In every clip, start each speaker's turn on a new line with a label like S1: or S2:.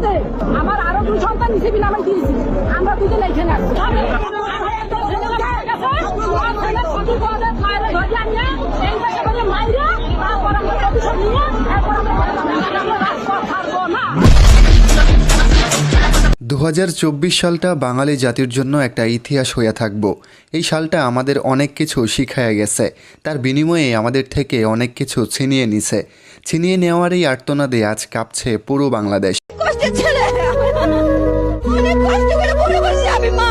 S1: মধ্যে আমার আরও দুই সন্তান হিসেবে নামাই দিয়েছি আমরা দুজন এইখানে আছি। এই দেশে বলে মাইরা তারপর আমরা প্রতিশোধ নিয়ে এরপর আমরা রাজপথ ছাড়বো না
S2: দু সালটা বাঙালি জাতির জন্য একটা ইতিহাস হইয়া থাকব। এই সালটা আমাদের অনেক কিছু শিখাইয়া গেছে। তার বিনিময়ে আমাদের থেকে অনেক কিছু ছিনিয়ে নিছে। ছিনিয়ে নেওয়ার এই আর্তনাদে আজ কাঁপছে পুরো বাংলাদেশ।
S3: কষ্টের ছেলে! অনেক কষ্ট করে আমি, মা!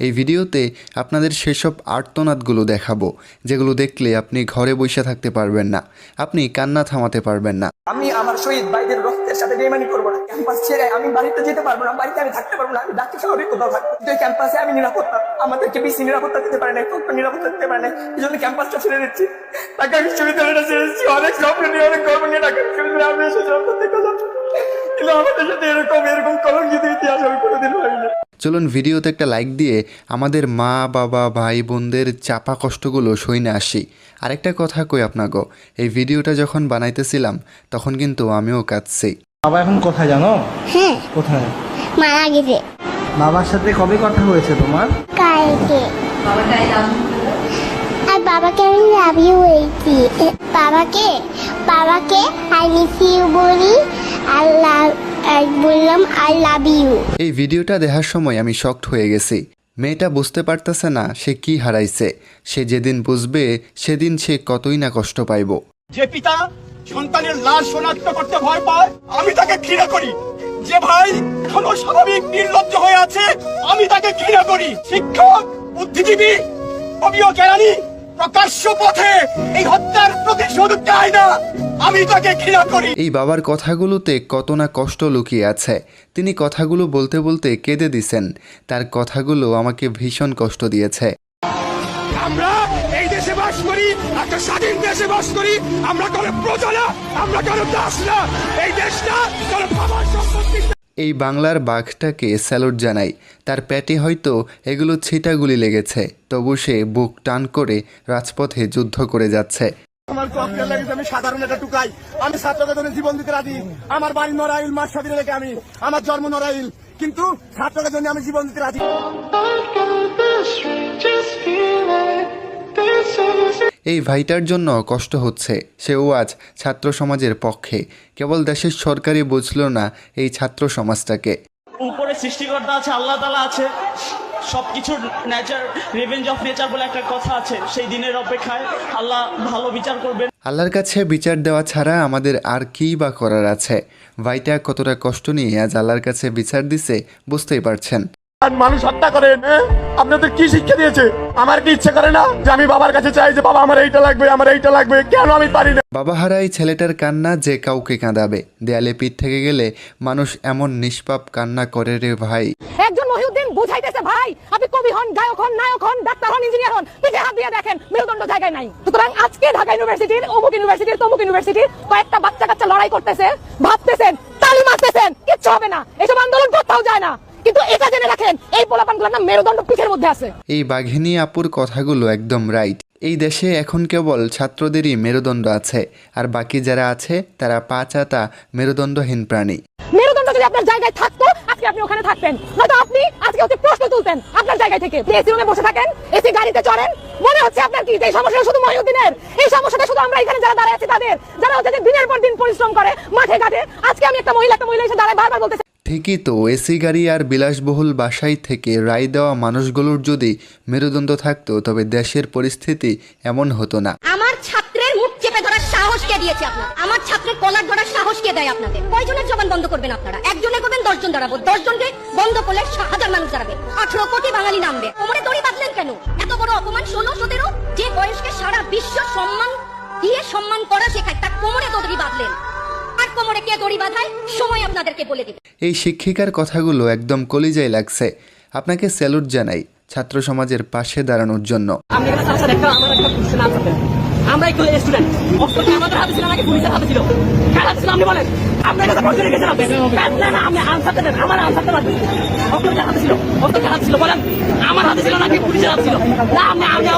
S2: এই ভিডিওতে আপনাদের সেসব আর্তনাদগুলো দেখাবো, যেগুলো দেখলে আপনি ঘরে বসে থাকতে পারবেন না, আপনি কান্না থামাতে পারবেন না।
S4: আমি আমার শহীদ ভাইদের রক্তের সাথে বেমানি করব না। ক্যাম্পাস ছেড়ে আমি বাড়িতে যেতে পারব না, বাড়িতে আমি থাকতে পারব না। আমি ডাক্তার শহরে কোথাও থাকব। এই ক্যাম্পাসে আমি নিরাপত্তা, আমাদেরকে বেশি নিরাপত্তা দিতে পারে না একটু নিরাপত্তা দিতে পারে না এই জন্য ক্যাম্পাসটা ছেড়ে দিচ্ছি। ঢাকা বিশ্ববিদ্যালয়টা ছেড়ে দিচ্ছি। অনেক স্বপ্ন নিয়ে, অনেক গর্ব নিয়ে ঢাকা বিশ্ববিদ্যালয়ে আমি এসে জব করতে গেলাম কিন্তু আমাদের সাথে এরকম এরকম কলঙ্কিত ইতিহাস আমি কোনোদিন হয়নি
S2: চলুন ভিডিওতে একটা লাইক দিয়ে আমাদের মা বাবা ভাই বোনদের চাপা কষ্টগুলো সইনে আসি। আরেকটা কথা কই আপনাকে এই ভিডিওটা যখন বানাইতেছিলাম তখন কিন্তু আমিও কাঁদছি।
S5: বাবা এখন কোথায় জানো?
S6: হ্যাঁ।
S5: কোথায়?
S6: মারা গেছে।
S5: বাবার সাথে কবে কথা হয়েছে তোমার?
S6: কালকে। আর বাবাকে আমি লাভ ইউ বলছি। বাবাকে বাবাকে আই মিস ইউ বলি। আল্লাহ আর বললাম আই লাভ ইউ
S2: এই ভিডিওটা দেখার সময় আমি শকড হয়ে গেছি। মেয়েটা বুঝতে পারতেছে না সে কি হারাইছে। সে যেদিন বুঝবে সেদিন সে কতই না কষ্ট পাইব।
S4: যে পিতা সন্তানের লাশ শনাক্ত করতে ভয় পায় আমি তাকে ঘৃণা করি। যে ভাই কোনো স্বাভাবিক নির্লজ্জ হয়ে আছে আমি তাকে ঘৃণা করি। শিক্ষক বুদ্ধিজীবী কবি ও জ্ঞানী প্রকাশ্য পথে এই হত্যার প্রতিশোধ দেয় না। আমি তাকে ঘৃণা করি।
S2: এই বাবার কথাগুলোতে কত না কষ্ট লুকিয়ে আছে। তিনি কথাগুলো বলতে বলতে কেঁদে দিছেন। তার কথাগুলো আমাকে ভীষণ কষ্ট দিয়েছে।
S4: আমরা এই দেশে বাস করি একটা স্বাধীন দেশে বাস করি। আমরা কোনো প্রজা না আমরা কোনো দাস না। এই দেশটা কোনো বাবার সম্পত্তি।
S2: এই বাংলার বাঘটাকে স্যালুট জানাই। তার প্যাটে হয়তো এগুলো ছিটাগুলি লেগেছে তবু সে বুক টান করে রাজপথে যুদ্ধ করে যাচ্ছে।
S4: আমার ককটেল লেগেছে আমি সাধারণ একটা টুকাই। আমি ছাত্রকে জীবন দিতে রাজি। আমার বাড়ি নড়াইল মাস স্বাধীন রেখে আমি। আমার জন্ম নড়াইল। কিন্তু ছাত্রকে জন্য আমি জীবন দিতে রাজি।
S2: এই ভাইটার জন্য কষ্ট হচ্ছে। সেও আজ ছাত্র সমাজের পক্ষে। কেবল দেশের সরকারই বুঝল না এই ছাত্র সমাজটাকে।
S7: উপরে সৃষ্টিকর্তা আছে আল্লাহ তালা আছে সবকিছুর নেচার রিভেঞ্জ অফ নেচার বলে একটা কথা আছে সেই দিনের অপেক্ষায় আল্লাহ ভালো বিচার করবেন।
S2: আল্লাহর কাছে বিচার দেওয়া ছাড়া আমাদের আর কী বা করার আছে? ভাইটা কতটা কষ্ট নিয়ে আজ আল্লাহর কাছে বিচার দিছে বুঝতেই পারছেন।
S4: মানুষ হত্যা করেন হ্যাঁ? আপনাদের কি শিক্ষা দিয়েছে? আমার কি ইচ্ছে করে না যে আমি বাবার কাছে চাই যে বাবা আমার এইটা লাগবে আমার এইটা লাগবে কেন আমি পারি না?
S2: বাবা হারা এই ছেলেটার কান্না যে কাউকে কাঁদাবে। দেয়ালে পিঠ থেকে গেলে মানুষ এমন নিষ্পাপ কান্না করে রে ভাই।
S1: একজন মহিউদ্দিন বুঝাইতেছে ভাই আপনি কবি হন গায়ক হন নায়ক হন ডাক্তার হন ইঞ্জিনিয়ার হন পিঠে হাত দিয়ে দেখেন মেরুদণ্ড জায়গায় নাই। সুতরাং আজকে ঢাকা ইউনিভার্সিটির অমুক ইউনিভার্সিটির তমুক ইউনিভার্সিটির কয়েকটা বাচ্চা কাচ্চা লড়াই করতেছে ভাবতেছেন তালি মারতেছেন কিচ্ছু হবে না এসব আন্দোলন কোথাও যায় না। কিন্তু এটা জেনে রাখেন এই পোলাপানগুলোর নাম মেরুদণ্ড পিঠের মধ্যে আছে।
S2: এই বাঘিনী আপুর কথাগুলো একদম রাইট এই দেশে এখন কেবল ছাত্রদেরই মেরুদণ্ড আছে আর বাকি যারা আছে তারা পাঁচাতা মেরুদণ্ডহীন প্রাণী।
S1: মেরুদণ্ড যদি আপনার জায়গায় থাকতো আজকে আপনি ওখানে থাকতেন। নয়তো আপনি আজকে হচ্ছে প্রশ্ন তুলতেন আপনার জায়গায় থেকে। এসি রুমে বসে থাকেন এসি গাড়িতে চড়েন মনে হচ্ছে আপনার কি এই সমস্যাটা শুধু মহিউদ্দিনের? এই সমস্যাটা শুধু আমরা এখানে যারা দাঁড়ায় আছি তাদের। যারা হচ্ছে যে দিনের পর দিন পরিশ্রম করে মাঠে ঘাটে। আজকে আমি একটা মহিলা একটা মহিলা এসে দাঁড়ায় বারবার বলতেছে
S2: ঠিকই তো, এসি গাড়ি আর বিলাসবহুল বাসায় থেকে রায় দেওয়া মানুষগুলোর যদি মেরুদণ্ড থাকতো, তবে দেশের পরিস্থিতি এমন হতো না।
S3: আমার ছাত্রের মুখ চেপে ধরার সাহস কে দিয়েছে আপনার আমার ছাত্রের কলার ধরার সাহস কে দেয় আপনাদের? কয়জনের জবান বন্ধ করবেন আপনারা? একজনে করবেন দশজন দাঁড়াবো। দশজনকে বন্ধ করলে হাজার মানুষ দাঁড়াবে। আঠারো কোটি বাঙালি নামবে। কোমরে দড়ি বাঁধলেন কেন? এত বড় অপমান, ষোলো, সতেরো? যে বয়সকে সারা বিশ্ব সম্মান দিয়ে সম্মান করা শেখায়, তার কোমরে দড়ি বাঁধলেন। কোমরে কে দড়ি বাঁধায় সময় আপনাদেরকে বলে দিবে।
S2: এই শিক্ষিকার কথাগুলো একদম কলিজায় লাগছে। আপনাকে স্যালুট জানাই ছাত্র সমাজের পাশে দাঁড়ানোর জন্য।
S1: আমার একটা স্টুডেন্ট অক্সফোর্ডে আমাদের হাতে ছিল নাকি পুলিশের হাতে ছিল? কার হাতে ছিল আপনি বলেন। আপনার কাছে প্রশ্ন রেখেছেন আপনি না না আপনি দেন আমার হাতে ছিল? হাতে ছিল বলেন। আমার হাতে ছিল নাকি পুলিশের হাতে ছিল? না আপনি আপনি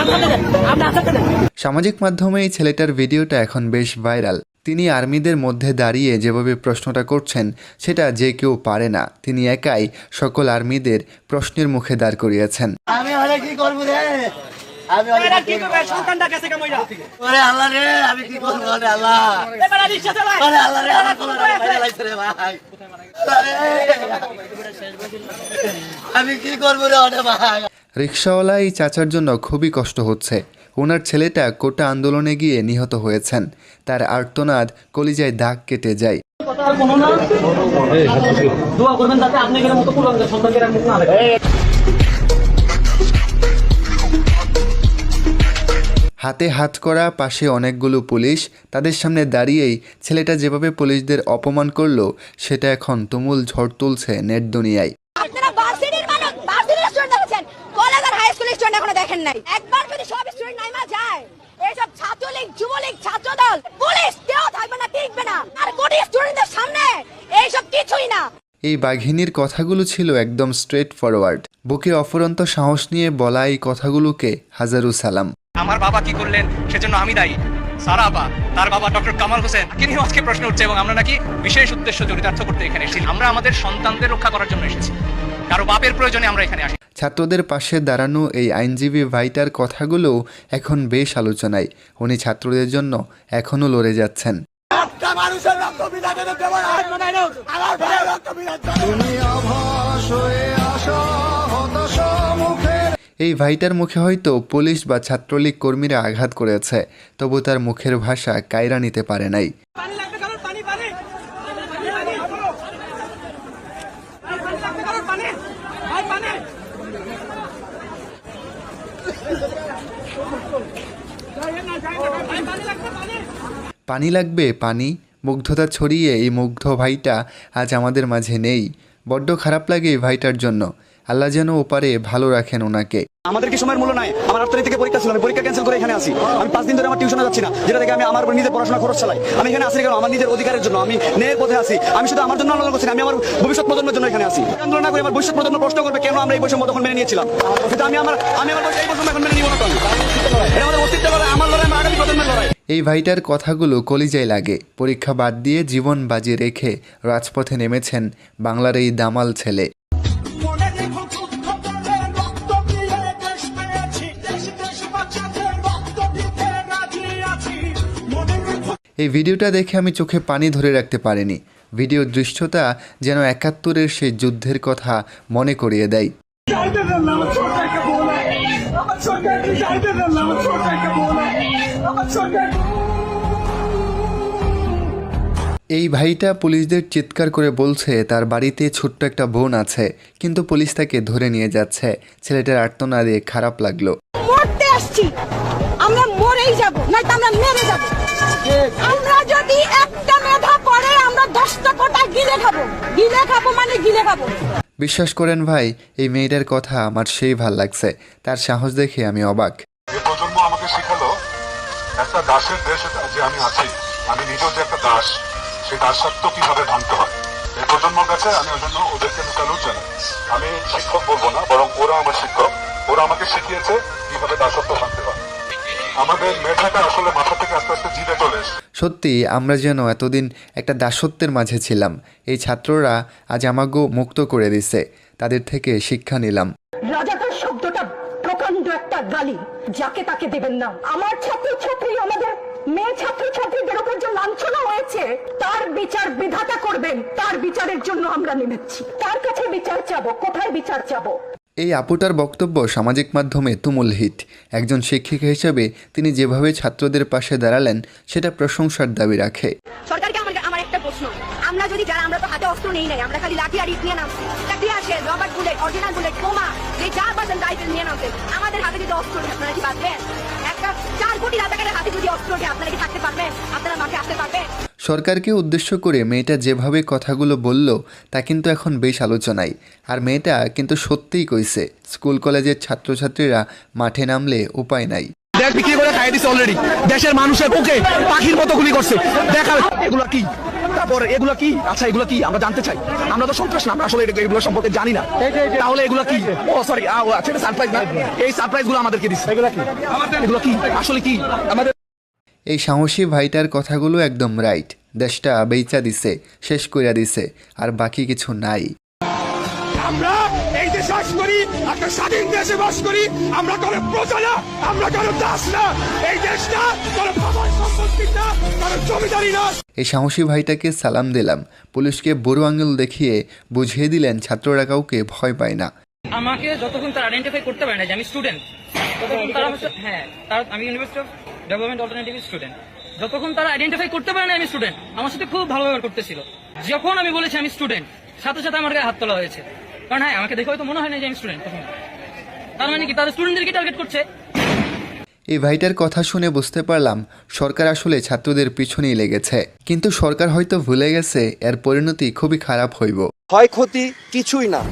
S1: আপনি দেন আপনি দেন
S2: সামাজিক মাধ্যমে এই ছেলেটার ভিডিওটা এখন বেশ ভাইরাল তিনি আর্মিদের মধ্যে দাঁড়িয়ে যেভাবে প্রশ্নটা করছেন সেটা যে কেউ পারে না। তিনি একাই সকল আর্মিদের প্রশ্নের মুখে দাঁড় করিয়েছেন।
S8: আমি কি করব রে? আমি কি করব?
S1: সন্তানটা কাছে কামাইরা
S8: ওরে আল্লাহ রে আমি কি করব ওরে আল্লাহ?
S1: এবার রিকশা চালায়
S8: ওরে আল্লাহ রে আমার তোমার বাইরে লাগছে রে ভাই। আমি কি করব রে ওরে ভাই?
S2: রিক্সাওয়ালা এই চাচার জন্য খুবই কষ্ট হচ্ছে। ওনার ছেলেটা কোটা আন্দোলনে গিয়ে নিহত হয়েছেন। তার আর্তনাদ কলিজায় দাগ কেটে যায়।
S7: দোয়া করবেন যাতে আপনি মতো সন্তানকে না
S2: হাতে হাত করা পাশে অনেকগুলো পুলিশ তাদের সামনে দাঁড়িয়েই ছেলেটা যেভাবে পুলিশদের অপমান করল সেটা এখন তুমুল ঝড় তুলছে নেট দুনিয়ায়।
S3: দেখেন নাই। একবার যদি সব স্টুডেন্ট নাইমা যায় এইসব ছাত্রলীগ যুবলীগ ছাত্রদল পুলিশ কেউ থাকবে না টিকবে না। আর কোটি স্টুডেন্টদের সামনে এইসব কিছুই না।
S2: এই বাঘিনীর কথাগুলো ছিল একদম স্ট্রেট ফরওয়ার্ড বুকে অফুরন্ত সাহস নিয়ে বলা এই কথাগুলোকে হাজারু সালাম।
S9: আমার বাবা কি করলেন? সেজন্য আমি দায়ী। সারা বা তার বাবা ডক্টর কামাল হোসেন। কে নিয়েও আজকে প্রশ্ন উঠছে এবং আমরা নাকি বিশেষ উদ্দেশ্য চরিতার্থ করতে এখানে এসেছি। আমরা আমাদের সন্তানদের রক্ষা করার জন্য এসেছি। কারও বাপের প্রয়োজনে আমরা এখানে আসি
S2: ছাত্রদের পাশে দাঁড়ানো এই আইনজীবী ভাইটার কথাগুলো এখন বেশ আলোচনায়। উনি ছাত্রদের জন্য এখনও লড়ে যাচ্ছেন।
S8: মানুষের রক্ত
S2: এই ভাইটার মুখে হয়তো পুলিশ বা ছাত্রলীগ কর্মীরা আঘাত করেছে তবু তার মুখের ভাষা কায়রা নিতে পারে নাই
S1: পানি লাগবে কারণ পানি পানি পানি পানি পানি লাগবে কারণ পানি ভাই পানি ভাই পানি লাগবে পানি
S2: পানি লাগবে? পানি। মুগ্ধতা ছড়িয়ে এই মুগ্ধ ভাইটা আজ আমাদের মাঝে নেই। বড্ড খারাপ লাগে এই ভাইটার জন্য। আল্লাহ যেন ওপারে ভালো রাখেন ওনাকে।
S10: আমাদের কি সময়ের মূল্য নাই? আমার আট তারিখ থেকে পরীক্ষা ছিল, আমি পরীক্ষা ক্যান্সেল করে এখানে আসি আমি পাঁচ দিন ধরে আমার টিউশনে যাচ্ছি না, যেটা থেকে আমি আমার নিজের পড়াশোনা খরচ চালাই। আমি এখানে আসি কেন? আমার নিজের অধিকারের জন্য। আমি ন্যায়ের পথে আসি আমি শুধু আমার জন্য আন্দোলন করছি আমি আমার ভবিষ্যৎ প্রজন্মের জন্য এখানে আসি আন্দোলন না করে আমার ভবিষ্যৎ প্রজন্ম প্রশ্ন করবে কেন আমরা এই বৈষম্য তখন মেনে নিয়েছিলাম? কিন্তু আমি আমার আমি আমার এই বৈষম্য এখন মেনে নিব না আমাদের অস্তিত্ব আমার লড়াই আমার আগামী প্রজন্মের লড়াই।
S2: এই ভাইটার কথাগুলো কলিজায় লাগে। পরীক্ষা বাদ দিয়ে জীবন বাজি রেখে রাজপথে নেমেছেন বাংলার এই দামাল ছেলে। এই ভিডিওটা দেখে আমি চোখে পানি ধরে রাখতে পারিনি। ভিডিওর দৃশ্যটা যেন একাত্তরের সেই যুদ্ধের কথা মনে করিয়ে দেয়।
S11: চাইতে দেন আমার ছোটটাকে বলে। আমার সরকারকে চাইতে দেন আমার ছোটটাকে বলে। আমার সরকার
S2: এই ভাইটা পুলিশদের চিৎকার করে বলছে তার বাড়িতে ছোট্ট একটা বোন আছে। কিন্তু পুলিশ তাকে ধরে নিয়ে যাচ্ছে। ছেলেটার আর্তনাদে খারাপ লাগল।
S3: মরতে আসছি। আমরা মরেই যাব নয়তো আমরা মেরে যাব। আমরা যদি
S2: বিশ্বাস করেন ভাই, এই মেয়েটার কথা আমার সেই ভালো লাগছে। তার সাহস দেখে আমি অবাক।
S12: প্রজন্ম আমাকে শিখালো একটা দাসের দেশে যে আমি আছি। আমি নিজেও যে একটা দাস, সেই দাসত্ব কীভাবে ভাঙতে হয়? এই প্রজন্মের কাছে আমি ওই জন্য ওদেরকে আমি স্যালুট জানাই। আমি শিক্ষক বলব না, বরং ওরা আমার শিক্ষক। ওরা আমাকে শিখিয়েছে কীভাবে দাসত্ব ভাঙতে হয়। আমাদের মেধাটা আসলে মাথা থেকে আস্তে আস্তে জিরে চলে
S2: সত্যি আমরা যেন এতদিন একটা দাসত্বের মাঝে ছিলাম। এই ছাত্ররা আজ আমাকেও মুক্ত করে দিছে। তাদের থেকে শিক্ষা নিলাম।
S1: রাজাকার শব্দটা প্রকাণ্ড একটা গালি। যাকে তাকে দেবেন না। আমার ছাত্র ছাত্রী আমাদের মেয়ে ছাত্র ছাত্রীদের উপর যে লাঞ্ছনা হয়েছে তার বিচার বিধাতা করবেন। তার বিচারের জন্য আমরা নেমেছি। তার কাছে বিচার চাবো? কোথায় বিচার চাবো?
S2: এই আপুটার বক্তব্য সামাজিক মাধ্যমে তুমুল হিট। একজন শিক্ষিকা হিসেবে তিনি যেভাবে ছাত্রদের পাশে দাঁড়ালেন, সেটা প্রশংসার দাবি রাখে।
S3: আমার একটা প্রশ্ন। আমরা যদি যারা, আমরা তো হাতে অস্ত্র নেই নাই, আমরা খালি লাঠি আর ইট নিয়ে নামছি। আসে? রবার্ট বুলেট, অরিজিনাল বুলেট যে নিয়ে আমাদের হাতে যদি অস্ত্র আপনারা কি একটা চার কোটি হাতে যদি আপনারা কি থাকতে পারবেন? আপনারা মাঠে আসতে পারবেন?
S2: সরকারকে উদ্দেশ্য করে মেয়েটা যেভাবে কথাগুলো বলল তা কিন্তু এখন বেশ আলোচনায়। আর মেয়েটা কিন্তু সত্যিই কইছে স্কুল কলেজের ছাত্রছাত্রীরা মাঠে নামলে উপায় নাই।
S8: সিগারেট বিক্রি করে খাইয়ে দিচ্ছে অলরেডি দেশের মানুষের বুকে পাখির মতো গুলি করছে। দেখা এগুলো কি? তারপর এগুলো কি? আচ্ছা এগুলো কি? আমরা জানতে চাই। আমরা তো সন্ত্রাস না আমরা আসলে এটা- এগুলো সম্পর্কে জানি না। তাহলে এগুলো কি? ও সরি আচ্ছা এটা সারপ্রাইজ না। এই সারপ্রাইজগুলো আমাদেরকে দিচ্ছে এগুলো কি? এগুলো কি? আসলে কি? আমাদের
S2: এই সাহসী ভাইটার কথাগুলো একদম রাইট দেশটা বেচা দিছে শেষ কইরা দিছে আর বাকি কিছু নাই।
S4: আমরা এই দেশে বাস করি একটা স্বাধীন দেশে বাস করি আমরা কোনো প্রজা না আমরা কোনো দাস না। এই দেশটা কোনো বাবার সম্পত্তি না কোনো জমিদারি না।
S2: এই সাহসী ভাইটাকে সালাম দিলাম। পুলিশকে বড় আঙুল দেখিয়ে বুঝিয়ে দিলেন ছাত্ররা কাউকে ভয় পায় না।
S13: আমাকে যতক্ষণ তারা আইডেন্টিফাই করতে পারে না যে আমি স্টুডেন্ট ততক্ষণ তারা হ্যাঁ তার আমি university of development alternative student যতক্ষণ তারা আইডেন্টিফাই করতে পারে না আমি স্টুডেন্ট আমার সাথে খুব ভালো ব্যবহার করতেছিল। যখন আমি বলেছি আমি স্টুডেন্ট সাথে সাথে আমার গায়ে হাত তোলা হয়েছে। কারণ হ্যাঁ আমাকে দেখে হয়তো মনে হয় না যে আমি স্টুডেন্ট তখন। তার মানে কি তারা স্টুডেন্টদেরকে টার্গেট করছে?
S2: এই ভাইটার কথা শুনে বুঝতে পারলাম সরকার আসলে ছাত্রদের পিছনেই লেগেছে। কিন্তু সরকার হয়তো ভুলে গেছে এর পরিণতি খুবই খারাপ হইব।
S14: ক্ষয়ক্ষতি কিছুই না।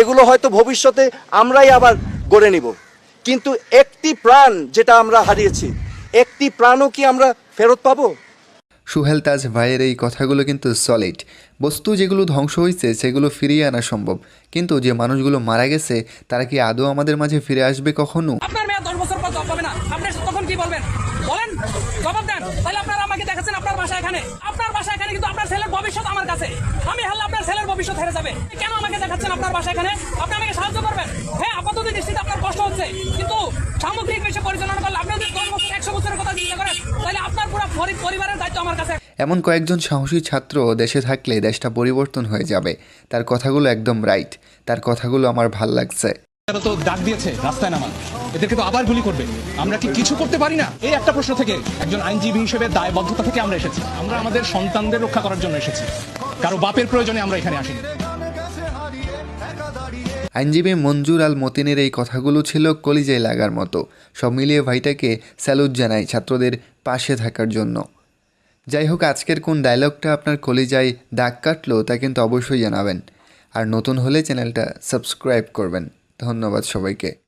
S14: এগুলো হয়তো ভবিষ্যতে আমরাই আবার গড়ে নিব। কিন্তু একটি প্রাণ যেটা আমরা হারিয়েছি একটি প্রাণও কি আমরা ফেরত পাবো?
S2: সুহেল তাজ ভাইয়ের এই কথাগুলো কিন্তু সলিড বস্তু যেগুলো ধ্বংস হয়েছে সেগুলো ফিরিয়ে আনা সম্ভব। কিন্তু যে মানুষগুলো মারা গেছে তারা কি আদৌ আমাদের মাঝে ফিরে আসবে কখনো?
S13: আপনার মেয়ে দশ বছর পর জব পাবে না। আপনি তখন কি বলবেন? বলেন জবাব দেন। তাহলে আপনারা আমাকে দেখাচ্ছেন আপনার বাসা এখানে। আপনার বাসা এখানে কিন্তু আপনার ছেলের ভবিষ্যৎ আমার কাছে। আমি হারলে আপনার ছেলের ভবিষ্যৎ হেরে যাবে। কেন আমাকে দেখাচ্ছেন আপনার বাসা এখানে? আপনি আমাকে সাহায্য করবেন? হ্যাঁ আপাতত দৃষ্টিতে আপনার কষ্ট হচ্ছে। কিন্তু সামগ্রিক বিষয় পরিচালনা করলে আপনি যদি একশো বছরের কথা চিন্তা করেন তাহলে আপনার পুরো পরিবারের দায়িত্ব আমার কাছে।
S2: এমন কয়েকজন সাহসী ছাত্র দেশে থাকলে দেশটা পরিবর্তন হয়ে যাবে। তার কথাগুলো একদম রাইট তার কথাগুলো আমার ভালো লাগছে।
S8: তারা তো ডাক দিয়েছে রাস্তায় নামান এদেরকে তো আবার গুলি করবে। আমরা কি কিছু করতে পারি না? এই একটা প্রশ্ন থেকে একজন আইনজীবী হিসেবে দায়বদ্ধতা থেকে আমরা এসেছি। আমরা আমাদের সন্তানদের রক্ষা করার জন্য এসেছি। কারও বাপের প্রয়োজনে আমরা এখানে আসিনি।
S2: আইনজীবী মঞ্জুর আল মতিনের এই কথাগুলো ছিল কলিজায় লাগার মতো। সব মিলিয়ে ভাইটাকে স্যালুট জানাই ছাত্রদের পাশে থাকার জন্য। যাই হোক, আজকের কোন ডায়লগটা আপনার কলিজায় দাগ কাটলো তা কিন্তু অবশ্যই জানাবেন। আর নতুন হলে চ্যানেলটা সাবস্ক্রাইব করবেন। ধন্যবাদ সবাইকে।